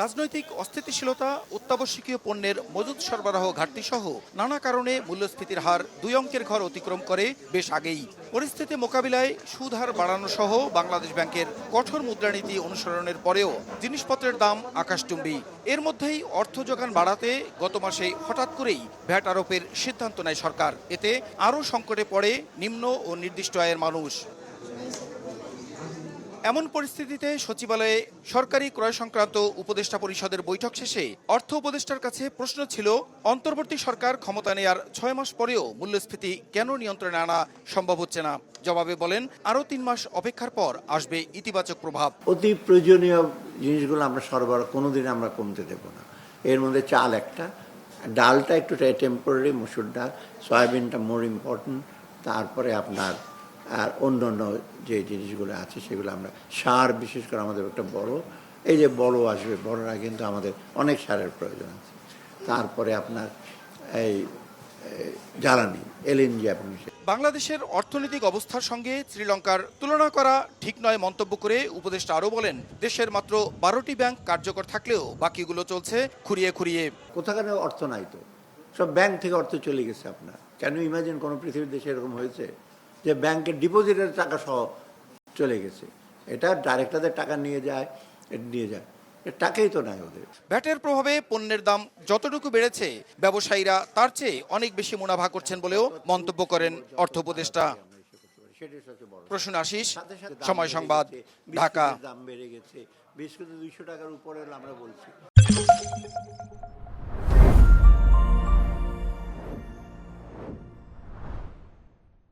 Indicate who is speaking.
Speaker 1: রাজনৈতিক অস্থিতিশীলতা, অত্যাবশ্যকীয় পণ্যের মজুদ সরবরাহ ঘাটতি সহ নানা কারণে মূল্যস্ফীতির হার দুই অঙ্কের ঘর অতিক্রম করে বেশ আগেই। পরিস্থিতি মোকাবিলায় সুদ হার বাড়ানো সহ বাংলাদেশ ব্যাংকের কঠোর মুদ্রানীতি অনুসরণের পরেও জিনিসপত্রের দাম আকাশচুম্বী। এর মধ্যেই অর্থ যোগান বাড়াতে গত মাসে হঠাৎ করেই ভ্যাট আরোপের সিদ্ধান্ত নেয় সরকার। এতে আরও সংকটে পড়ে নিম্ন ও নির্দিষ্ট আয়ের মানুষ। এমন পরিস্থিতিতে সচিবালয়ে সরকারি ক্রয় সংক্রান্ত উপদেষ্টা পরিষদের বৈঠক শেষে অর্থ উপদেষ্টার কাছে প্রশ্ন ছিল, অন্তর্বর্তী সরকার ক্ষমতা নেয়ার ছয় মাস পরেও মূল্যস্ফীতি কেন নিয়ন্ত্রণে আনা সম্ভব হচ্ছে না? জবাবে বলেন, আরও তিন মাস অপেক্ষার পর আসবে ইতিবাচক প্রভাব।
Speaker 2: অতি প্রয়োজনীয় জিনিসগুলো আমরা সরবরাহ, কোনোদিন আমরা কমতে দেব না। এর মধ্যে চাল একটা, ডালটা একটু টেম্পোরারি, মসুর ডাল, সয়াবিনটা মোর ইম্পর্টেন্ট, তারপরে আপনার আর অন্য অন্য যে জিনিসগুলো আছে সেগুলো আমরা সার বিশেষ করে আমাদের একটা বড় এই যে বড় আসবে বড়রা কিন্তু আমাদের অনেক সারের প্রয়োজন আছে। তারপরে আপনার এই জ্বালানি এলএনজি আপনি
Speaker 1: বাংলাদেশের অর্থনৈতিক অবস্থার সঙ্গে শ্রীলঙ্কার তুলনা করা ঠিক নয় মন্তব্য করে উপদেষ্টা আরও বলেন দেশের মাত্র বারোটি ব্যাংক কার্যকর থাকলেও বাকিগুলো চলছে খুঁড়িয়ে খুঁড়িয়ে।
Speaker 2: কোথাকার অর্থ নাই তো? সব ব্যাংক থেকে অর্থ চলে গেছে আপনার। কেন ইমাজিন কোনো পৃথিবীর দেশে এরকম হয়েছে? যে ব্যাংকের ডিপোজিটের টাকা সহ চলে গেছে। এটা ডাইরেক্টরদের টাকা নিয়ে যায় এটা নিয়ে যায়। টাকাই তো নাই ওদের।
Speaker 1: ভ্যাটের প্রভাবে পণ্যের দাম যতটুকু বেড়েছে ব্যবসায়ীরা তার চেয়ে অনেক বেশি মুনাফা করছেন বলেও মন্তব্য করেন অর্থ উপদেষ্টা। প্রসূন আশিস সময় সংবাদ ঢাকা।
Speaker 2: দাম বেড়ে গেছে। বিস্কুটের দুইশো টাকার উপরে আমরা বলছি।